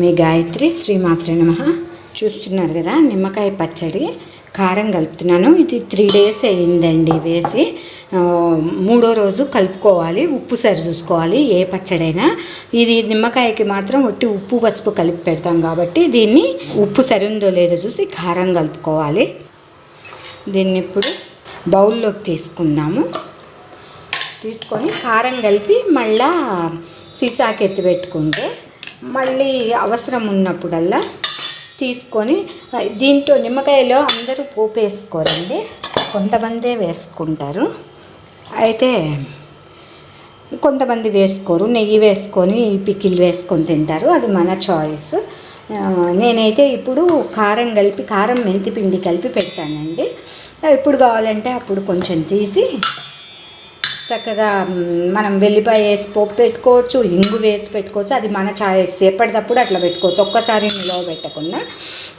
మీ గాయత్రి శ్రీమాత్ర నమ. చూస్తున్నారు కదా నిమ్మకాయ పచ్చడి కారం కలుపుతున్నాను. ఇది త్రీ డేస్ అయిందండి వేసి. మూడో రోజు కలుపుకోవాలి ఉప్పు సరి చూసుకోవాలి ఏ పచ్చడైనా. ఇది నిమ్మకాయకి మాత్రం ఒట్టి ఉప్పు పసుపు కలిపి పెడతాం కాబట్టి దీన్ని ఉప్పు సరి ఉందో లేదో చూసి కారం కలుపుకోవాలి. దీన్ని ఇప్పుడు బౌల్లోకి తీసుకుందాము. తీసుకొని కారం కలిపి మళ్ళా సీసాకి ఎత్తి పెట్టుకుంటే మళ్ళీ అవసరం ఉన్నప్పుడల్లా తీసుకొని దీంట్లో నిమ్మకాయలో అందరూ పోపు వేసుకోరండి. కొంతమందే వేసుకుంటారు. అయితే కొంతమంది వేసుకోరు. నెయ్యి వేసుకొని పికిల్ వేసుకొని తింటారు. అది మన చాయిస్. నేనైతే ఇప్పుడు కారం కలిపి కారం మెంతి పిండి కలిపి పెట్టానండి. ఇప్పుడు కావాలంటే అప్పుడు కొంచెం తీసి చక్కగా మనం వెల్లిపాయ వేసి పోపు పెట్టుకోవచ్చు ఇంగు వేసి పెట్టుకోవచ్చు అది మన చాయిస్ ఎప్పటికప్పుడు అట్లా పెట్టుకోవచ్చు ఒక్కసారి నిలవ పెట్టకుండా.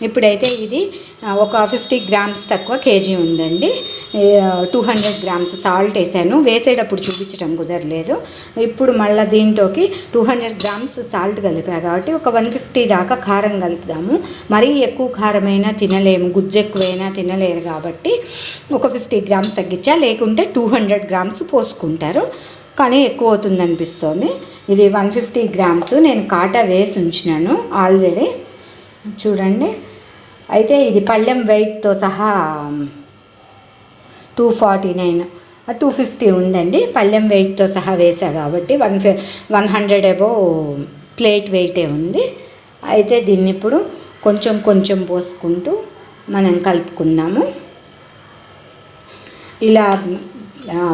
ఇప్పుడైతే ఇది ఒక ఫిఫ్టీ గ్రామ్స్ తక్కువ కేజీ ఉందండి. టూ హండ్రెడ్ గ్రామ్స్ సాల్ట్ వేసాను. వేసేటప్పుడు చూపించడం కుదరలేదు. ఇప్పుడు మళ్ళీ దీంట్లోకి టూ హండ్రెడ్ గ్రామ్స్ సాల్ట్ కలిపా కాబట్టి ఒక వన్ ఫిఫ్టీ దాకా కారం కలుపుదాము. మరీ ఎక్కువ కారమైనా తినలేము. గుజ్జు ఎక్కువైనా తినలేరు కాబట్టి ఒక ఫిఫ్టీ గ్రామ్స్ తగ్గించా. లేకుంటే టూ హండ్రెడ్ గ్రామ్స్ పోసుకుంటారు. కానీ ఎక్కువ అవుతుంది అనిపిస్తుంది. ఇది వన్ ఫిఫ్టీ గ్రామ్స్. నేను కాటా వేసి ఉంచినాను ఆల్రెడీ. చూడండి. అయితే ఇది పళ్ళెం వెయిట్తో సహా two forty nine two fifty ఉందండి. పళ్ళెం వెయిట్తో సహా వేసా కాబట్టి వన్ ఫి వన్ హండ్రెడ్ అబో ప్లేట్ వెయిటే ఉంది. అయితే దీన్ని ఇప్పుడు కొంచెం కొంచెం పోసుకుంటూ మనం కలుపుకుందాము. ఇలా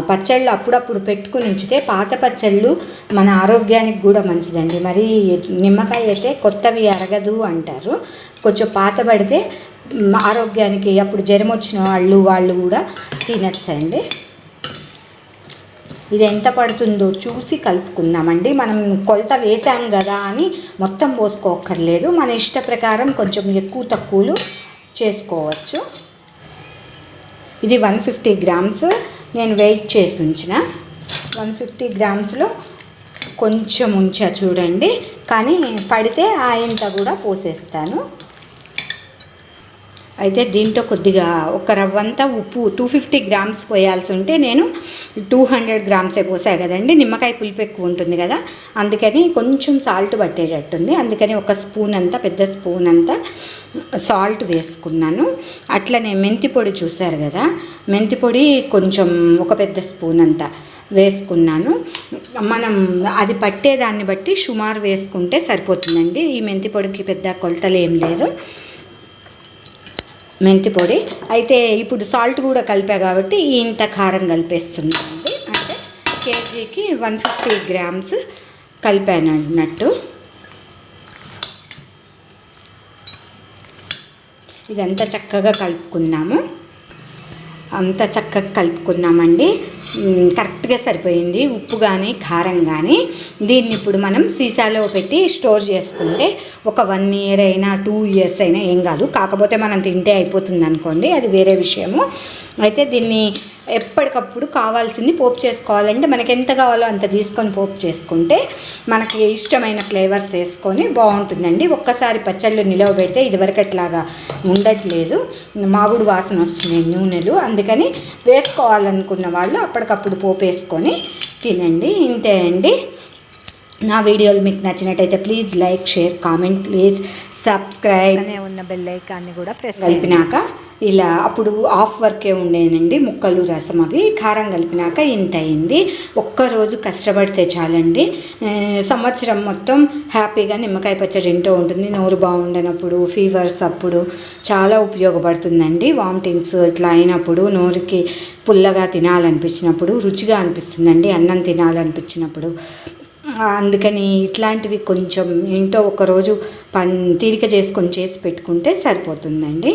పచ్చళ్ళు అప్పుడప్పుడు పెట్టుకుని ఉంచితే పాత పచ్చళ్ళు మన ఆరోగ్యానికి కూడా మంచిదండి. మరి నిమ్మకాయ అయితే కొత్తవి అరగదు అంటారు. కొంచెం పాత పడితే ఆరోగ్యానికి అప్పుడు జ్వరం వచ్చిన వాళ్ళు వాళ్ళు కూడా తినచ్చండి. ఇది ఎంత పడుతుందో చూసి కలుపుకుందామండి. మనం కొలత వేసాం కదా అని మొత్తం పోసుకోక్కర్లేదు. మన ఇష్ట ప్రకారం కొంచెం ఎక్కువ తక్కువలు చేసుకోవచ్చు. ఇది వన్ ఫిఫ్టీ గ్రామ్స్. నేను వెయిట్ చేసి ఉంచిన. వన్ ఫిఫ్టీ గ్రామ్స్లో కొంచెం ఉంచా చూడండి. కానీ పడితే ఆయంత కూడా పోసేస్తాను. అయితే దీంట్లో కొద్దిగా ఒక రవ్వంతా ఉప్పు టూ ఫిఫ్టీ గ్రామ్స్ పోయాల్సి ఉంటే నేను టూ హండ్రెడ్ గ్రామ్సే పోసా కదండి. నిమ్మకాయ పులుపు ఎక్కువ ఉంటుంది కదా. అందుకని కొంచెం సాల్ట్ పట్టేటట్టుంది. అందుకని ఒక స్పూన్ అంతా పెద్ద స్పూన్ అంతా సాల్ట్ వేసుకున్నాను. అట్లనే మెంతి పొడి చూసారు కదా. మెంతి పొడి కొంచెం ఒక పెద్ద స్పూన్ అంతా వేసుకున్నాను. మనం అది పట్టేదాన్ని బట్టి సుమారు వేసుకుంటే సరిపోతుందండి. ఈ మెంతి పొడికి పెద్ద కొలతలు ఏం లేదు. మెంతి పొడి. అయితే ఇప్పుడు సాల్ట్ కూడా కలిపా కాబట్టి ఇంత కారం కలిపేస్తున్నానండి అంటే కేజీకి వన్ ఫిఫ్టీ గ్రామ్స్ కలిపాను అన్నట్టు. ఇదంతా చక్కగా కలుపుకున్నాము. అంత చక్కగా కలుపుకున్నామండి. కరెక్ట్గా సరిపోయింది. ఉప్పు కానీ కారం కానీ దీన్ని ఇప్పుడు మనం సీసాలో పెట్టి స్టోర్ చేసుకుంటే ఒక వన్ ఇయర్ అయినా టూ ఇయర్స్ అయినా ఏం కాదు. కాకపోతే మనం తింటే అయిపోతుంది అనుకోండి అది వేరే విషయము. అయితే దీన్ని ఎప్పటికప్పుడు కావాల్సింది పోపు చేసుకోవాలంటే మనకి ఎంత కావాలో అంత తీసుకొని పోపు చేసుకుంటే మనకి ఇష్టమైన ఫ్లేవర్స్ వేసుకొని బాగుంటుందండి. ఒక్కసారి పచ్చళ్ళు నిలవ పెడితే ఇదివరకు అట్లాగా ఉండట్లేదు. మాగుడు వాసన వస్తుంది నూనెలు. అందుకని వేసుకోవాలనుకున్న వాళ్ళు అప్పటికప్పుడు పోపు వేసుకొని తినండి. ఇంతే అండి. నా వీడియోలు మీకు నచ్చినట్టయితే please like share comment please subscribe అనే ఉన్న బెల్ ఐకాన్ని కూడా ప్రెస్ కలిపినాక ఇలా అప్పుడు ఆఫ్ వర్కే ఉండేనండి ముక్కలు రసం అవి. కారం కలిపినాక ఇంత అయింది. ఒక్కరోజు కష్టపడితే చాలండి. సంవత్సరం మొత్తం హ్యాపీగా నిమ్మకాయ పచ్చడి ఇంటూ ఉంటుంది. నోరు బాగుండనప్పుడు ఫీవర్స్ అప్పుడు చాలా ఉపయోగపడుతుందండి. వామిటింగ్స్ ఇట్లా అయినప్పుడు నోరుకి పుల్లగా తినాలనిపించినప్పుడు రుచిగా అనిపిస్తుందండి. అన్నం తినాలనిపించినప్పుడు. అందుకని ఇట్లాంటివి కొంచెం ఏంటో ఒకరోజు పన్ తీరిక చేసుకొని చేసి పెట్టుకుంటే సరిపోతుందండి.